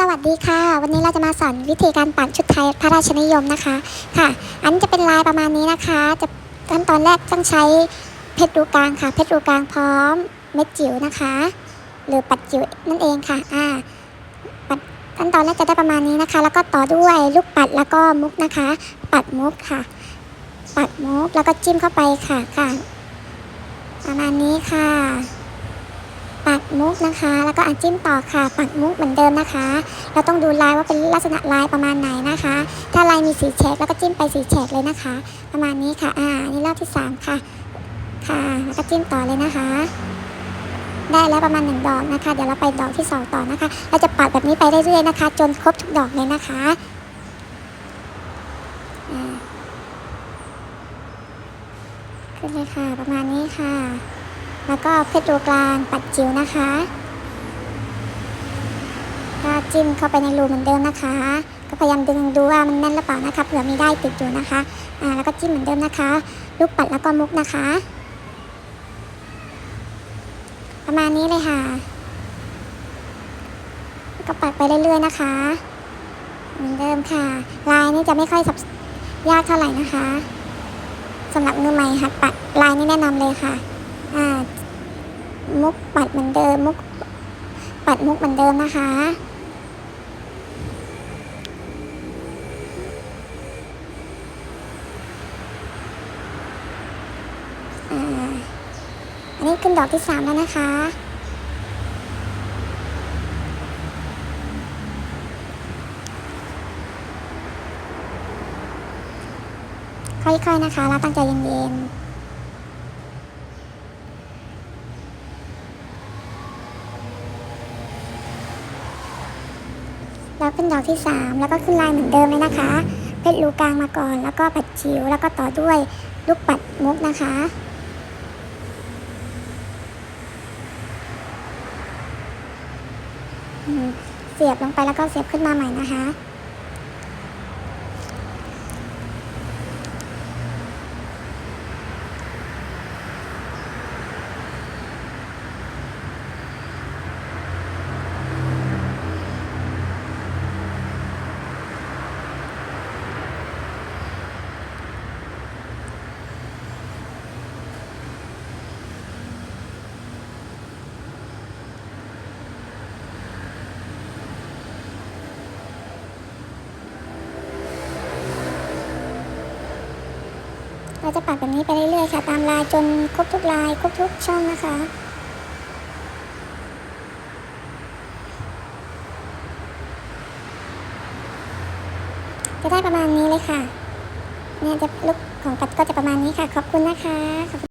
สวัสดีค่ะ วันนี้เราจะมาสอนวิธีการปักชุดไทยพระราชนิยมนะคะค่ะ อันนี้จะเป็นลายประมาณนี้นะคะ จะขั้นตอนแรกต้องใช้เพชรรูกลางค่ะ เพชรรูกลางพร้อมเม็ดจิ๋วนะคะ หรือปัดจิ๋วนั่นเองค่ะอ่าปัดขั้นตอนแรกจะได้ประมาณนี้นะคะ แล้วก็ต่อด้วยลูกปัดแล้วก็มุกนะคะ ปัดมุกค่ะ ปัดมุกแล้วก็จิ้มเข้าไปค่ะค่ะ ประมาณนี้ค่ะ มุกนะคะ แล้วก็อันจิ้มต่อค่ะ ปัดมุกเหมือนเดิมนะคะ เราต้องดูลายว่าเป็นลักษณะลายประมาณไหนนะคะ ถ้าลายมีสีแฉกแล้วก็จิ้มไปสีแฉกเลยนะคะ ประมาณนี้ค่ะ อ่านี่รอบที่สามค่ะ ค่ะแล้วก็จิ้มต่อเลยนะคะ ได้แล้วประมาณหนึ่งดอกนะคะ เดี๋ยวเราไปดอกที่สองต่อนะคะ เราจะปัดแบบนี้ไปเรื่อยๆนะคะ จนครบทุกดอกเลยนะคะอ่าขึ้นเลยค่ะ ประมาณนี้ค่ะ แล้วก็เพชรตัวกลางปัดจิ๋วนะคะก็จิ้มเข้าไปในรูเหมือนเดิมนะคะ ก็พยายามดึงดูว่ามันแน่นหรือเปล่านะคะเผื่อมีได้ติดอยู่นะคะอ่าแล้วก็จิ้มเหมือนเดิมนะคะ ลูกปัดแล้วก็มุกนะคะ ประมาณนี้เลยค่ะก็ปัดไปเรื่อยๆนะคะ เหมือนเดิมค่ะ ลายนี้จะไม่ค่อยสับยากเท่าไหร่นะคะสำหรับมือใหม่หัดปัดลายนี้แนะนำเลยค่ะอ่า มุกปัดเหมือนเดิมมุกปัดมุกเหมือนเดิมนะคะอ่าอันนี้ขึ้นดอกที่สามแล้วนะคะค่อยๆนะคะ แล้วตั้งใจเย็นๆ แล้วขึ้นดอกที่สามแล้วก็ขึ้นลายเหมือนเดิมเลยนะคะ เพชรรูกลางมาก่อน แล้วก็ปัดจิ๋วแล้วก็ต่อด้วยลูกปัดมุกนะคะ เสียบลงไปแล้วก็เสียบขึ้นมาใหม่นะคะ เราจะปัดแบบนี้ไปเรื่อยๆค่ะ ตามลายจนครบทุกลายครบทุกช่องนะคะจะได้ประมาณนี้เลยค่ะเนี่ยจะลุกของปัดก็จะประมาณนี้ค่ะ ขอบคุณนะคะ